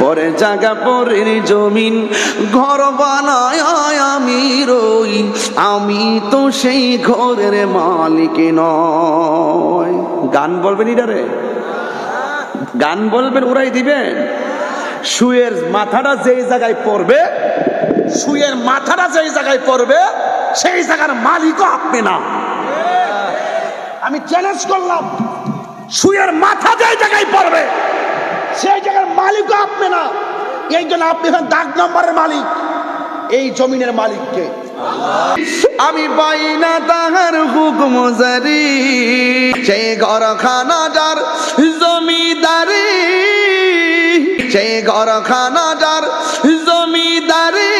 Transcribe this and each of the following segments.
পরে জায়গা পরের জমিন ঘর বানায় আমি রই। আমি তো সেই ঘরের মালিক নয় গান বলবেন ইডারে? গান বলবেন ওরাই দিবেন। শুয়ের মাথাটা যেই জায়গায় পড়বে শুয়ের মাথাটা যেই জায়গায় পড়বে, সেই জায়গার মালিকও আপনি না। আমি চ্যালেঞ্জ করলাম শুয়ের মাথা যেই জায়গায় পড়বে, সেই জায়গার মালিকও আপনি না। এই জন্য আপনি হন দাগ নম্বরের মালিক। এই জমিনের মালিককে আমি পাই না তাহার হুকুম জারি। সেই ঘরখানা যার জমিদারি। সেই ঘরখানা যার জমিদারি।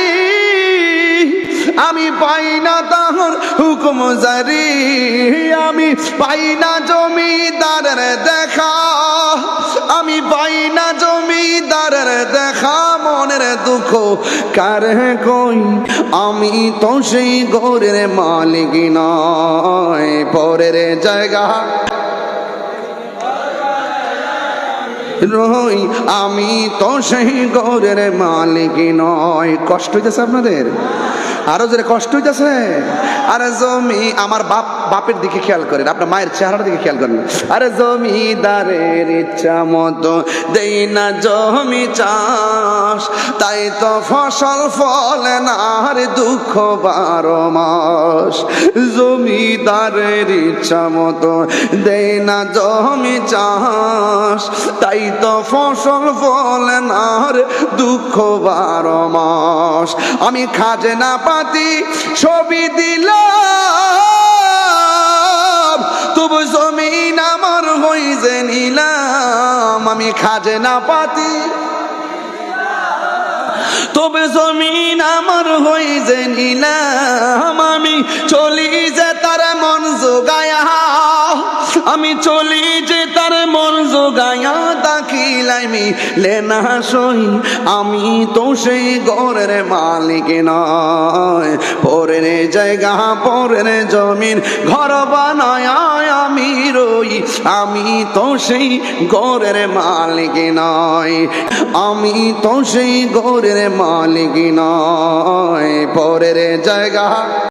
আমি পাই না তাহার হুকুম জারি। আমি পাই না জমিদারের দেখা। জমিদারের দেখা মনের দুঃখ। কার কই? আমি তো সেই গৌরের মালিক নয় পরের জায়গা। রই, আমি তো সেই গৌরের মালিক নয় কষ্ট হইতেছে আপনাদের? আরও জোরে কষ্ট হইতেছে। আরে জমি আমার বাপ, বাপের দিকে খেয়াল করেন, আপনার মায়ের চেহারার দিকে খেয়াল করেন। আরে জমিদারের ইচ্ছা মতো দেই না জমি চাষ, তাই তো ফসল ফলে না, আর দুঃখ বারো মাস। জমিদারের ইচ্ছা মতো দেই না জমি চাষ, তাই তো ফসল ফলে না, আর দুঃখ বারো মাস। আমি খাজনা পাতি ছবি দিলাম। তবু জমিন আমার হইছে নিলাম। আমি খাজনা পাতি তবে জমিন আমার হই যে নিলাম। আমি চলি যে তার মন যোগায়া আমি চলি যে তার মন যোগায়া দাখিলাইমি লেনা সই, আমি তো সেই ঘরের মালিক নয়। পরের জায়গা, পরের জমিন, ঘর বানায় আমি রই, আমি তো সেই ঘরের মালিক নয়। আমি তো সেই ঘরের মালিক নয়। পরের জায়গা